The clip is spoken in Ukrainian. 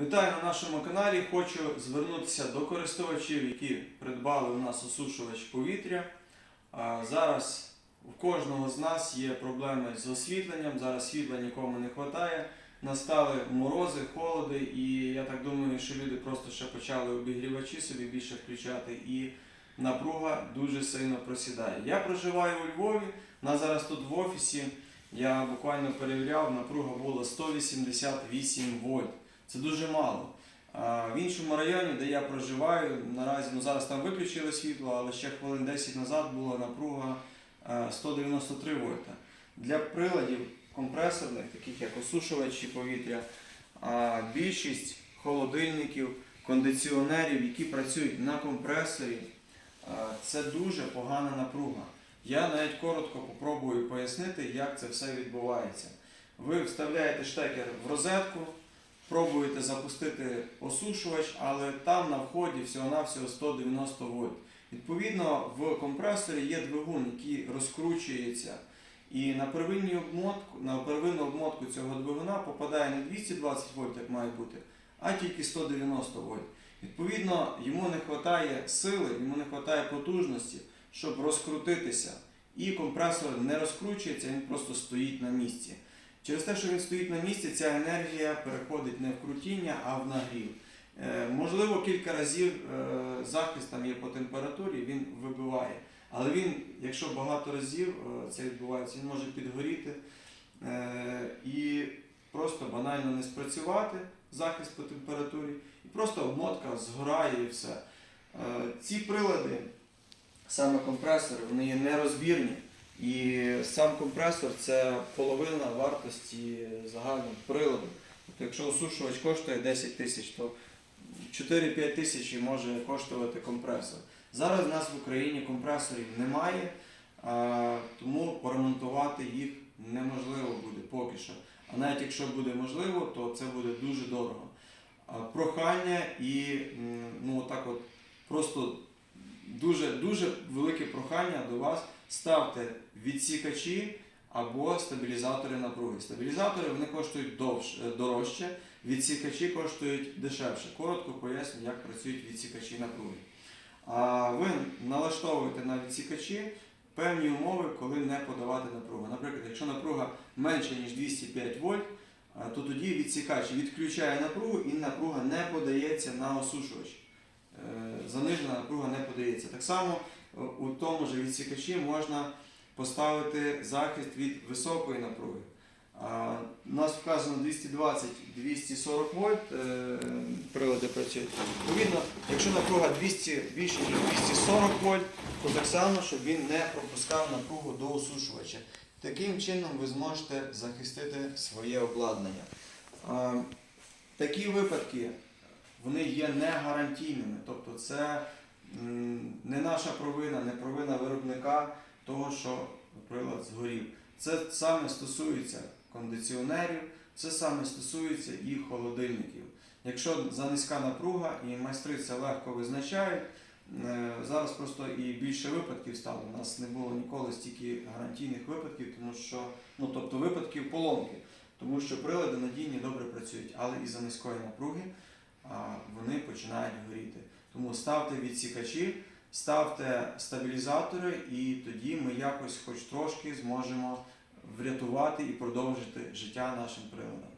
Вітаю на нашому каналі. Хочу звернутися до користувачів, які придбали у нас осушувач повітря. Зараз у кожного з нас є проблеми з освітленням. Зараз світла нікому не вистачає. Настали морози, холоди, і я так думаю, що люди просто ще почали обігрівачі собі більше включати, і напруга дуже сильно просідає. Я проживаю у Львові. У нас зараз тут в офісі. Я буквально перевіряв, напруга була 188 вольт. Це дуже мало. В іншому районі, де я проживаю, наразі ну зараз там виключили світло, але ще хвилин 10 назад була напруга е, 193 вольта. Для приладів компресорних, таких як осушувачі повітря, більшість холодильників, кондиціонерів, які працюють на компресорі, це дуже погана напруга. Я навіть коротко попробую пояснити, як це все відбувається. Ви вставляєте штекер в розетку, пробуєте запустити осушувач, але там на вході всього-навсього 190 вольт. Відповідно, в компресорі є двигун, який розкручується. І на первинну обмотку, на первинну обмотку цього двигуна попадає не 220 вольт, як має бути, а тільки 190 вольт. Відповідно, йому не вистачає сили, йому не вистачає потужності, щоб розкрутитися. І компресор не розкручується, він просто стоїть на місці. Через те, що він стоїть на місці, ця енергія переходить не в крутіння, а в нагрів. Е, можливо, кілька разів е, захист там є по температурі, він вибиває. Але він, якщо багато разів е, це відбувається, він може підгоріти і просто банально не спрацювати захист по температурі, і просто обмотка згорає і все. Ці прилади, саме компресори, вони є нерозбірні. І сам компресор це половина вартості загального приладу. Тобто, якщо осушувач коштує 10 тисяч, то 4-5 тисяч може коштувати компресор. Зараз в нас в Україні компресорів немає, тому поремонтувати їх неможливо буде поки що. А навіть якщо буде можливо, то це буде дуже дорого. Прохання і ну, отак от просто дуже, дуже велике прохання до вас. Ставте відсікачі або стабілізатори напруги. Стабілізатори вони коштують довше, е, дорожче, відсікачі коштують дешевше. Коротко поясню, як працюють відсікачі напруги. А ви налаштовуєте на відсікачі певні умови, коли не подавати напругу. Наприклад, якщо напруга менше, ніж 205 вольт, то тоді відсікач відключає напругу і напруга не подається на осушувач. Е, Занижена напруга не подається. Так само е, у тому ж відсікачі можна поставити захист від високої напруги. У нас вказано 220-240 вольт е, прилади працюють. Відповідно, якщо напруга 200, більше ніж 240 вольт, то так само, щоб він не пропускав напругу до осушувача. Таким чином ви зможете захистити своє обладнання. Такі випадки вони є не гарантійними. Тобто це не наша провина, не провина виробника того, що прилад згорів. Це саме стосується кондиціонерів, це саме стосується і холодильників. Якщо занизька напруга і майстри це легко визначають, е, зараз просто і більше випадків стало. У нас не було ніколи стільки гарантійних випадків, тому що ну тобто випадків поломки, тому що прилади надійні добре працюють, але із за низької напруги вони починають горіти. Тому ставте відсікачі, ставте стабілізатори, і тоді ми якось, хоч трошки, зможемо врятувати і продовжити життя нашим приладам.